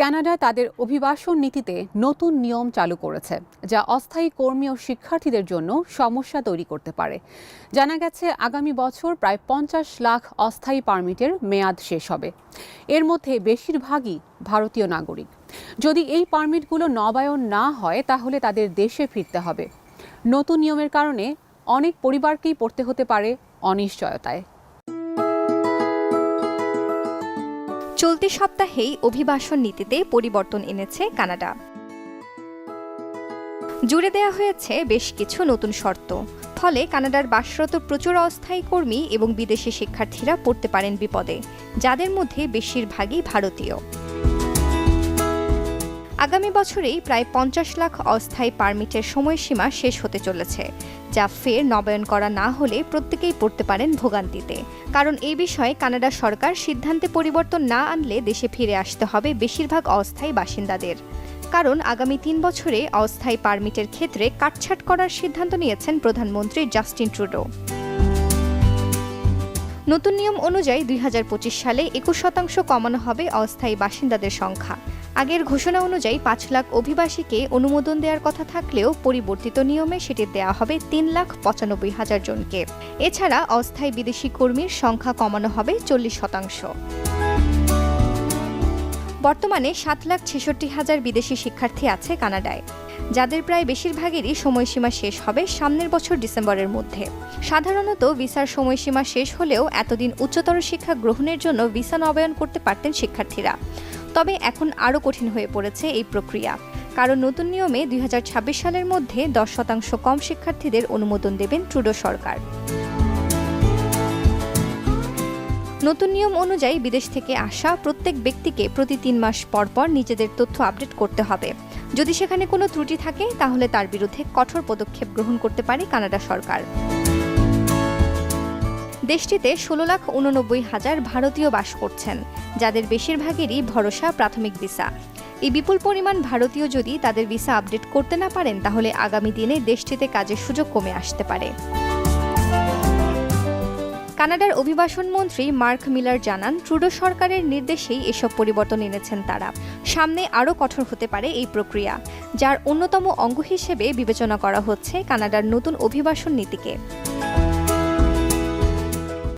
Canada তাদের অভিবাসন নীতিতে নতুন নিয়ম চালু করেছে, যা অস্থায়ী কর্মী ও শিক্ষার্থীদের জন্য সমস্যা তৈরি করতে পারে। জানা গেছে, আগামী বছর প্রায় পঞ্চাশ লাখ অস্থায়ী পারমিটের মেয়াদ শেষ হবে। এর মধ্যে বেশিরভাগই ভারতীয় নাগরিক। যদি এই পারমিটগুলো নবায়ন না হয়, তাহলে তাদের দেশে ফিরতে হবে। নতুন নিয়মের কারণে অনেক পরিবারকেই পড়তে হতে পারে অনিশ্চয়তায়। চলতি সপ্তাহেই অভিবাসন নীতিতে পরিবর্তন এনেছে কানাডা। জুড়ে দেওয়া হয়েছে বেশ কিছু নতুন শর্ত। ফলে কানাডার বাসরত প্রচুর অস্থায়ী কর্মী এবং বিদেশি শিক্ষার্থীরা পড়তে পারেন বিপদে, যাদের মধ্যে বেশিরভাগই ভারতীয়। আগামী বছরেই প্রায় পঞ্চাশ লাখ অস্থায়ী পারমিটের সময়সীমা শেষ হতে চলেছে। যা ফের নবায়ন করা না হলে প্রত্যেকেই পড়তে পারেন ভোগান্তিতে। কারণ এ বিষয়ে কানাডা সরকার সিদ্ধান্তে পরিবর্তন না আনলে দেশে ফিরে আসতে হবে বেশিরভাগ অস্থায়ী বাসিন্দাদের। কারণ আগামী তিন বছরে অস্থায়ী পারমিটের ক্ষেত্রে কাটছাট করার সিদ্ধান্ত নিয়েছেন প্রধানমন্ত্রী জাস্টিন ট্রুডো। নতুন নিয়ম অনুযায়ী দুই হাজার পঁচিশ সালে একুশ শতাংশ কমানো হবে অস্থায়ী বাসিন্দাদের সংখ্যা। আগের ঘোষণা অনুযায়ী পাঁচ লাখ অভিবাসীকে অনুমোদন দেওয়ার কথা থাকলেও পরিবর্তিত নিয়মে সেটি দেওয়া হবে তিন লাখ পঁচানব্বই হাজার জনকে। এছাড়া অস্থায়ী বিদেশি কর্মীর সংখ্যা কমানো হবে চল্লিশ শতাংশ। বর্তমানে সাত লাখ ছেষট্টি হাজার বিদেশি শিক্ষার্থী আছে কানাডায়। যাদের প্রায় বেশিরভাগেরই সময়সীমা শেষ হবে সামনের বছর ডিসেম্বরের মধ্যে। সাধারণত ভিসার সময়সীমা শেষ হলেও এতদিন উচ্চতর শিক্ষা গ্রহণের জন্য ভিসা নবায়ন করতে পারতেন শিক্ষার্থীরা। তবে এখন আরও কঠিন হয়ে পড়েছে এই প্রক্রিয়া। কারণ নতুন নিয়মে দুই হাজার ছাব্বিশ সালের মধ্যে দশ শতাংশ কম শিক্ষার্থীদের অনুমোদন দেবেন ট্রুডো সরকার। নতুন নিয়ম অনুযায়ী বিদেশ থেকে আসা প্রত্যেক ব্যক্তিকে প্রতি তিন মাস পর পর নিজেদের তথ্য আপডেট করতে হবে। যদি সেখানে কোনো ত্রুটি থাকে, তাহলে তার বিরুদ্ধে কঠোর পদক্ষেপ গ্রহণ করতে পারে কানাডা সরকার। দেশটিতে ষোলো লাখ উননব্বই হাজার ভারতীয় বাস করছেন, যাদের বেশিরভাগেরই ভরসা প্রাথমিক ভিসা। এই বিপুল পরিমাণ ভারতীয় যদি তাদের ভিসা আপডেট করতে না পারেন, তাহলে আগামী দিনে দেশটিতে কাজের সুযোগ কমে আসতে পারে। কানাডার অভিবাসন মন্ত্রী মার্ক মিলার জানান, ট্রুডো সরকারের নির্দেশেই এসব পরিবর্তন এনেছেন তারা। সামনে আরও কঠোর হতে পারে এই প্রক্রিয়া, যার অন্যতম অঙ্গ হিসেবে বিবেচনা করা হচ্ছে কানাডার নতুন অভিবাসন নীতিকে।